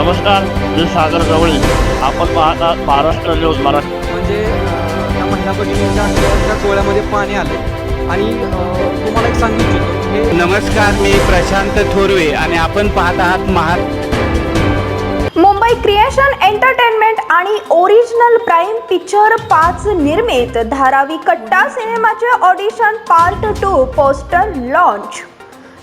नमस्कार मी सागर गवळी. आपण पाहता महाराष्ट्र न्यूज मराठी. म्हणजे त्या महिला भगिनीच्या डोळ्यामध्ये पाणी आले आणि तुम्हाला एक सांगू इच्छितो की हे नमस्कार मी प्रशांत थोरवे आणि आपण पाहत आहात महा मुंबई क्रिएशन एंटरटेनमेंट आणि ओरिजिनल प्राईम पिक्चर पाच निर्मित धारावी कट्टा सिनेमाचे audition part two poster launch.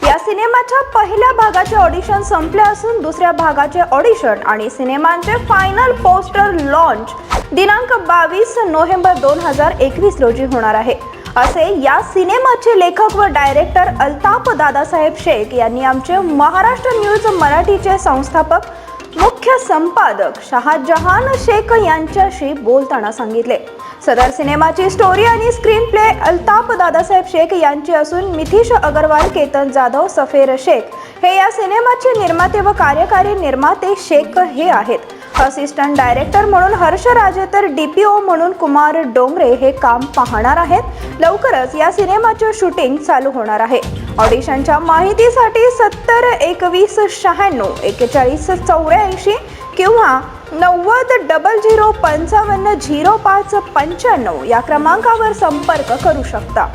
या सिनेमाच्या पहिल्या भागाचे ऑडिशन संपले असून दुसऱ्या भागाचे ऑडिशन आणि सिनेमांचे फायनल पोस्टर लॉन्च दिनांक बावीस नोव्हेंबर दोन हजार एकवीस रोजी होणार आहे. असे या सिनेमाचे लेखक व डायरेक्टर अल्ताफ दादासाहेब शेख यांनी आमचे महाराष्ट्र न्यूज मराठीचे संस्थापक मुख्य संपादक शहाजहान शेख यांच्याशी बोलताना सांगितले. सदर सिनेमाची स्टोरी आणि स्क्रीन प्ले अल्ताफ दादासाहेब शेख यांची असून मिथिश अगरवाल केतन जाधव सफेर शेख हे या सिनेमाचे निर्माते व कार्यकारी निर्माते शेख हे आहेत. असिस्टंट डायरेक्टर म्हणून हर्ष राजे तर डीपीओ म्हणून कुमार डोंगरे हे काम पाहणार आहेत. लवकरच या सिनेमाचे शूटिंग चालू होणार आहे. ऑडिशनच्या माहितीसाठी सत्तर एकवीस शहाण्णव एकेचाळीस चौऱ्याऐंशी किंवा नव्वद डबल झिरो पंचावन्न झिरो पाच पंच्याण्णव या क्रमांकावर संपर्क करू शकता.